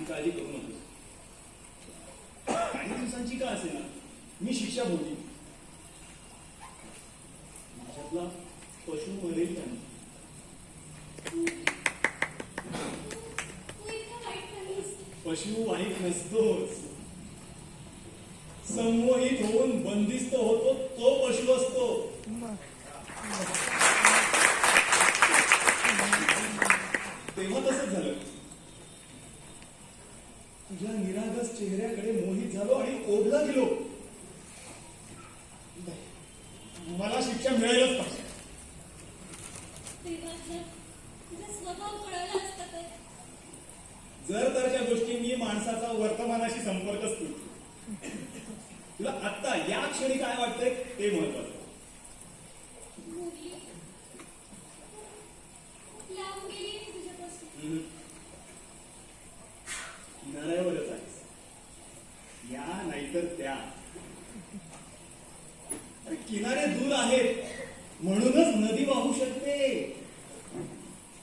माझी काळजी करू नको. काही दिवसांची का असे ना मी शिक्षा भोगली माझ्यातला पशु मरेल का पशु वाईट नसतोच. संमोहित होऊन बंदिस्त होतो तो पशु असतो. तुझ्या निरागस चेहऱ्याकडे मोहित झालो आणि ओढला गेलो. मला शिक्षा मिळायलाच पाहिजे. जर तरच्या गोष्टींनी माणसाचा वर्तमानाशी संपर्कच असतो तुला आत्ता या क्षणी काय वाटतंय ते महत्वाचं मुली लांब गेली मी तुझ्यापासून हम्म. किनाऱ्यावरच आहे या नाहीतर त्या. किनारे दूर आहेत. म्हणूनच नदी वाहू शकते.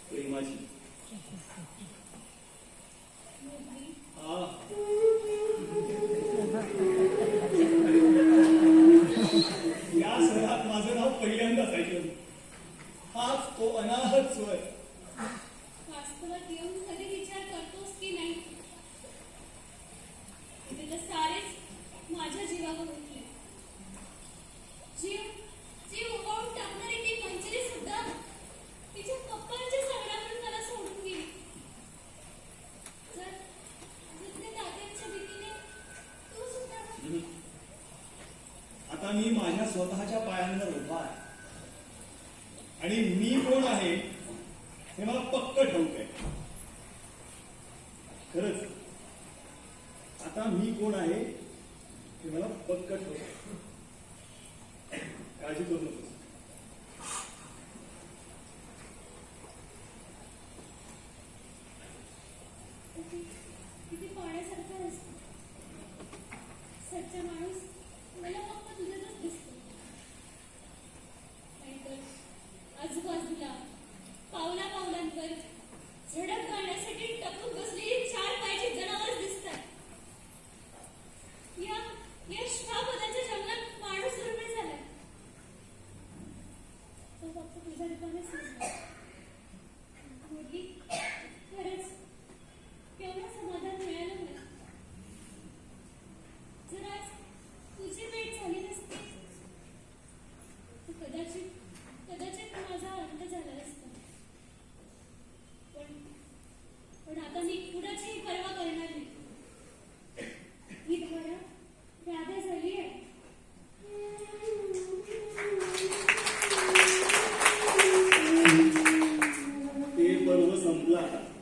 प्रेमाची. आता मी माझ्या स्वतःच्या पायांवर उभा आहे. आणि मी कोण आहे हे मला पक्क ठाऊक आहे. खरंच आता मी कोण आहे हे मला पक्क ठाऊक आहे. काळजी करू नको किती पाण्यासारखं पाण्यासारखा सच्चा माणूस Vamos lá.